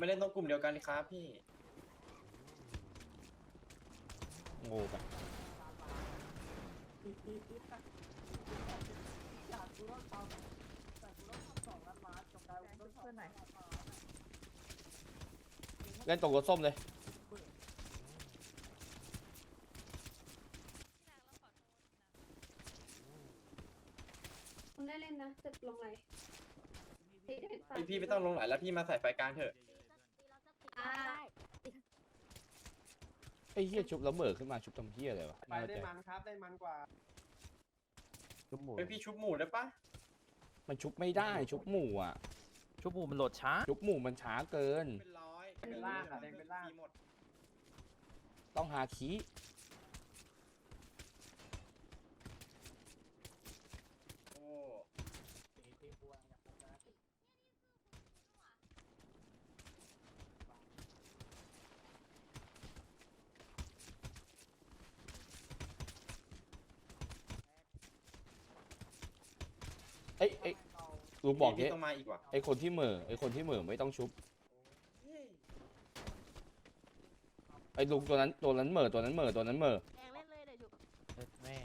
ไม่เล่นต้องกลุ่มเดียวกันครับพี่โง่ไปเพื่อนหน่อยเล่นตรงรถส้มเลยคุณได้เล่นนะจะลงไหลพี่ได้เป็นฝ่ายพี่พี่ไม่ต้องลงไหลแล้วพี่มาใส่ไฟกลางเถอะ อ่า ไอ้เหี้ยชุบแล้วเหม่อขึ้นมาชุบทำเหี้ยอะไรวะไปไม่เข้าได้ใจมันครับได้มันกว่าเป็นพี่ชุบหมูได้ปะมันชุบไม่ได้ชุบหมู่อะ ชุบหมูมันโหลดช้า ชุบหมู่มันช้าเกิน เป็นร้อยเป็นล่างอะแดงเป็นล่างมีหมดต้องหาคี โอ้ เอ้ยเอ้ยลุงบอกพี่เนี้ยต้องมาอีกว่ะไอ้คนที่เหม่อไอ้คนที่เหม่อไม่ต้องชุบเฮ้ยไอ้ลุงตัวนั้นตัวนั้นเหม่อตัวนั้นเหม่อตัวนั้นเหม่อแดงเล่นเลยเดี๋ยวอยู่แม่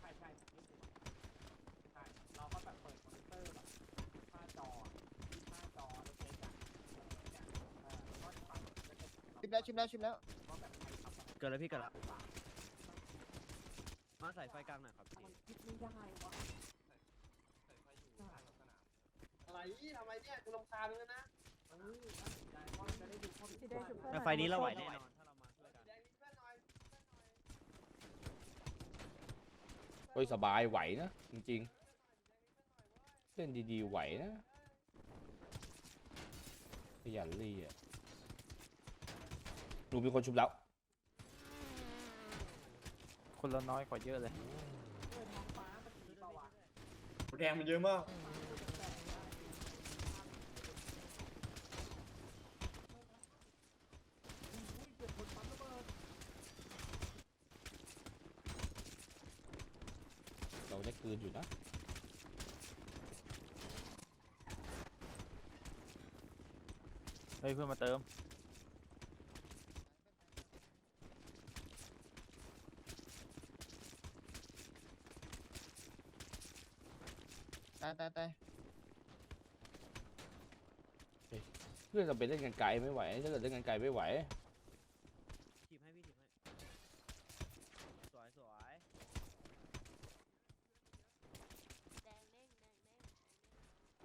ใช่ใช่ใช่เราก็แบบเปิดคอมพิวเตอร์แบบหน้าจอที่หน้าจอเล็กๆอะเนี่ยเออก็จะปรับแล้วก็ชิมแล้วชิมแล้วชิมแล้ว เกิดแล้วพี่เกิดแล้วมาใส่ไฟกลางหน่อยครับพี่มันคิดไม่ได้วะอะไรทำไมเนี่ยกูรำคาญเลยนะเออน่าสนใจว่าจะได้ดูข้อผิดพลาดแต่ไฟนี้เราไหวแน่นอนถ้าเรามาช่วยกันแดงมีเพื่อนหน่อยเฮ้ยสบายไหวนะ จริงๆเล่นดีๆไหวนะขยันรีอะลุงมีคนชุบแล้ว คนละน้อยกว่าเยอะเลยเพื่อนท้องฟ้ามันมีเปล่าวะแดงมันเยอะมากเราได้คืนอยู่นะเฮ้ยเพื่อนมาเติม ตายตายเพื่อนเราไปเล่นกันไกลไม่ไหวถ้าเกิดเล่นกันไกลไม่ไหว ทีมให้พี่ทีมให้ สวยสวย แดงเล่ง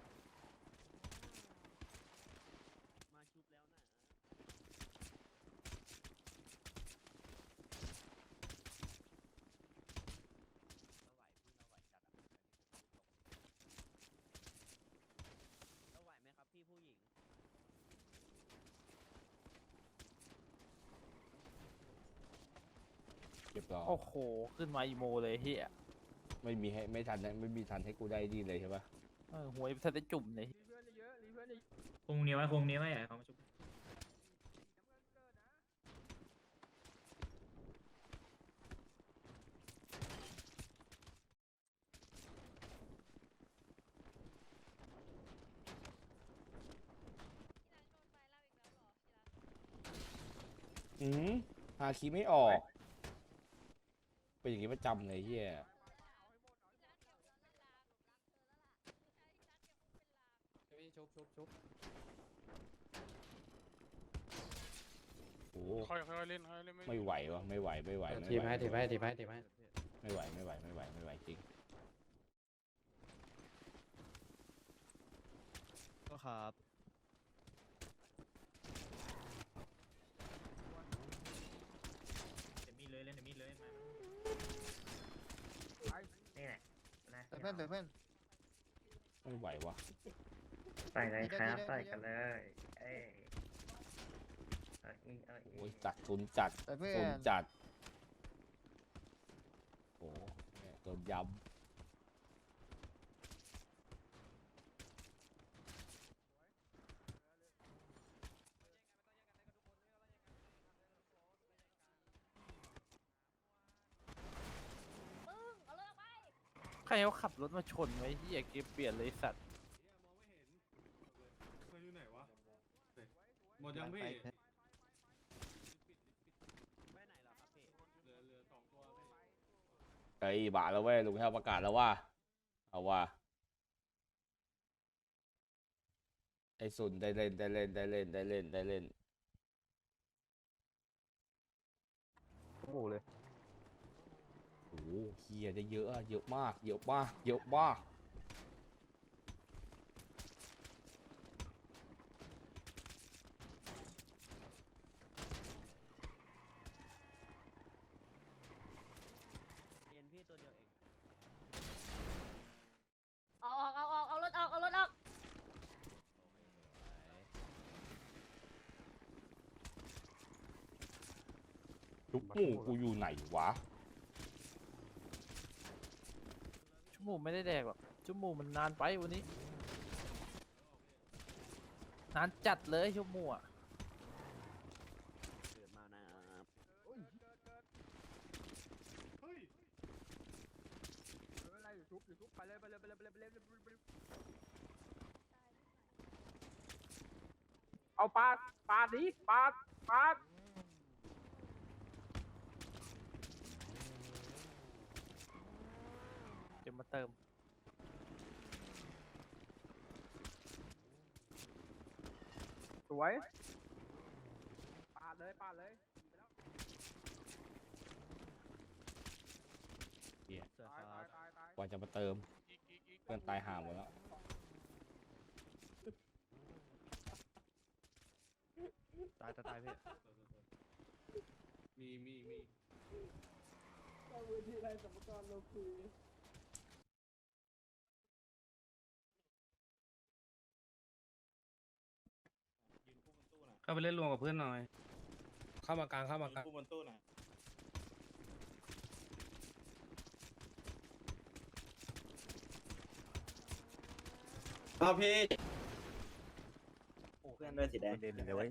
แดงเล่ง มาชุบแล้วนะเราไหวพี่เราไหวจัดอะเราไหวไหมครับพี่ผู้หญิง เรีย บร้อยโอ้โห ขึ้นมาอีโมเลยเฮียไม่มีให้ไม่ทันนะไม่มีทันให้กูได้ดีเลยใช่ปะเออหวยถ้าได้จุ่มเลยคงนี้ไว้คงนี้ไว้อย่าให้เขามาชุบอืมหาคีย์ไม่ออก เป็นอย่างนี้ประจำเลยเฮียโอ้โหค่อยๆเล่นค่อยๆเล่นไม่ไหววะไม่ไหวไม่ไหวไม่ทีมไหวให้ทีมให้ทีมให้ทีมให้ไม่ไหวไม่ไหวไม่ไหวไม่ไหวจริงก็ครับ เดี๋ยวมีดเลยเล่นเดี๋ยวมีดเลยมา เดี๋ยวเพื่อนเดี๋ยวเพื่อน ไม่ไหววะใส่เลยครับใส่กันเลยเอ้ยเอาอีกเอาอีโอ้ยกจัดทุนจัดแต่เพื่อทุนนจัดโอ้โหเนี่ยโดนยำ ปึ้งเอาเลิกไป ใค รรเขาขับรถมาชนไว้ที่อยากเก็บเปลี่ยนเลยสัตว์หมดยังพี่ไปไหนเหรอครับพี่ไอ้บาทแล้วเว้ยลุงแค่ประกาศแล้วว่า เอาว่า ไอ้สุนได้เล่นได้เล่นได้เล่นได้เล่นได้เล่นหมูเลยโอ้โหเฮียได้เยอะอะเยอะมาก เยอะมาก เยอะมาก เรียนพี่ตัวเดียวเอง เอาออกเอาออกเอารถออกเอารถออกจุ๊บหมู่กูอยู่ไหนวะ ชั่วโมงไม่ได้แดกหรอกชั่วโมงมันนานไปวันนี้ นานจัดเลยชั่วโมงอะเกิดมานะครับเอาปาดปาดดิปาดปาด เดี๋ยวมาเติม สวยปาดเลยปาดเลยเสือตายครัตายบตายตายกว่าจะมาเติม เพื่อนตายห่าหมดแล้ว ตายตายตายพี่มีมีมีเข้าไปเล่นรวมกับเพื่อนหน่อย เข้ามากลางเข้ามากลางผู้บนตู้หน่อยเอาพี่เพื่อนด้วยสีแดงเด่นเลยเว้ย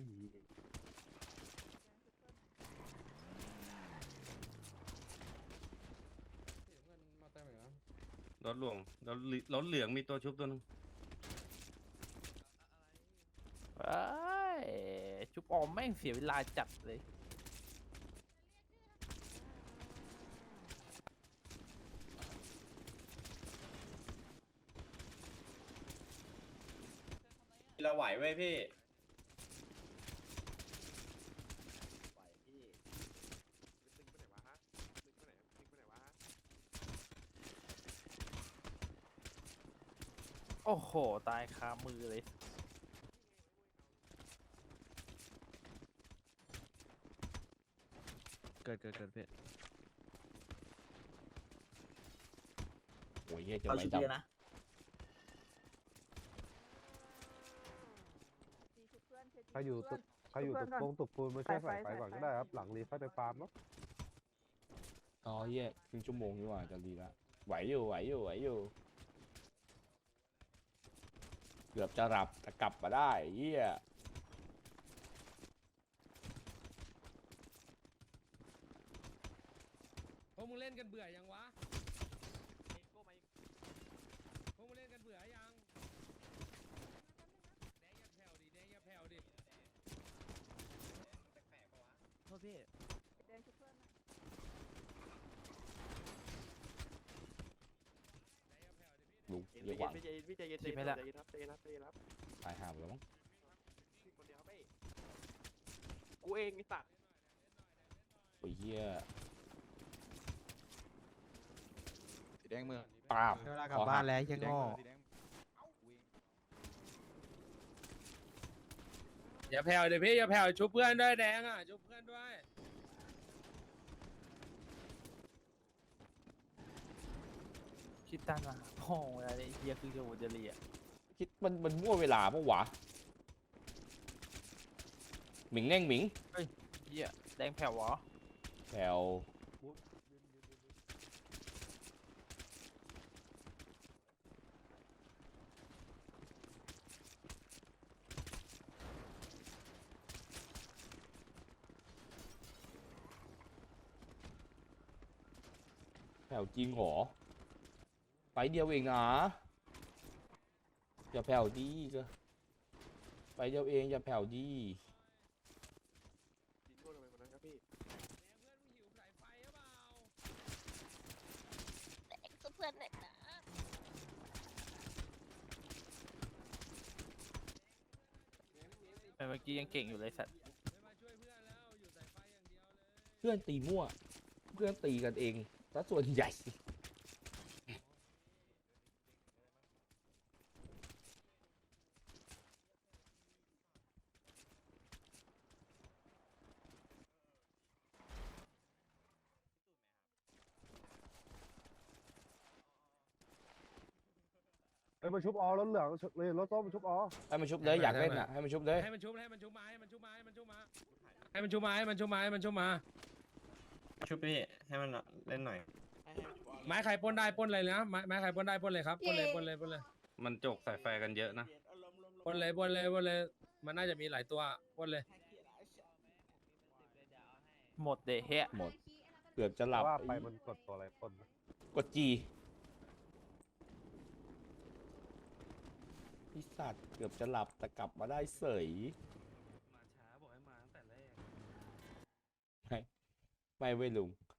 รถหลวงรถเหลืรถเหลืองมีตัวชุบตัวนึงเอ้ย ชุบออมแม่งเสียเวลาจัดเลยเราไหวเว้ยพี่โอ้โห ตายคามือเลย กิดเกิดเกิดพี่โอ้ยเฮียจะเอาไม่ชุดจับเยอะนะสี่สิบเพื่อนเจ็ดสิบใครอยู่ตึกใครอยู่ตึกโปงตึกปูนมาช่วยใส่ไฟก่อนก็ได้ครับ หลังรีค่อยไปฟาร์มเนาะอ๋อเฮียครึ่งชั่วโมงดีกว่าจะดีละไหวอยู่ไหวอยู่ไหวอยู่ เกือบจะหลับแต่กลับมาได้เฮีย วกมึงเล่นกันเบื่อยังวะพวกมึงเล่นกันเบื่อยังแดงอย่าแผ่วดิแดงอย่าแผ่วดิโทษพี่แดงชุบเพื่อนนะลุงเรียกหวังพี่ใจพี่ใจเย็นคิดไม่ละ ใจเย็นครับใจเย็นครับใจเย็นครับตายห่าหมดแล้วมั้งพี่คนเดียวครับพี่กูเองไอ้สัตว์โอ้ยเฮีย สี แดงมือตามเวลากลับบ้านแล้วยังงออย่าแผ่วเดี๋ยวพี่อย่าแผ่วชุบเพื่อนด้วยแดงอะชุบเพื่อนด้วยคิดตันมาโอ้โหอะไรเฮียคือจะโหดจะเรียคิดมันมันมั่วเวลาปะวะหมิงเน่งหมิงเฮียแดงแผ่วเหรอแถว แถวจริงเหรอ ไปเดียวเองนะอย่าแผ่วดีก็ไปเดียวเองอย่าแผ่วดีชุบเพื่อนหน่อยนะแต่เมื่อกี้ยังเก่งอยู่เลยสัตว์เพื่อนตีมั่ว เพื่อนตีกันเอง ซะส่วนใหญ่ เอ้ยมาชุบออรถเหลืองชุบเลยรถส้มมาชุบออให้มันชุบเลยอยากเล่นอะให้มันชุบเลยให้มันชุบให้มันชุบมาให้มันชุบมาให้มันชุบมาให้มันชุบมาให้มันชุบมาให้มันชุบมา ชุบพี่ให้มันเล่นหน่อย ไม้ใครปล้นได้ปล้นเลยนะไม้ไม้ใครปล้นได้ปล้นเลยครับปล้นเลยปล้นเลยปล้นเลยมันจกสายไฟกันเยอะนะปล้นเลยปล้นเลยปล้นเลย มันน่าจะมีหลายตัวปล้นเลย หมดเดะเฮียหมด เกือบจะหลับว่าไปมันกดตัวอะไรปนกดจีพี่สัตว์เกือบจะหลับแต่กลับมาได้เสย มาช้าบอกให้มาตั้งแต่แรก ไม่ไว้ลุง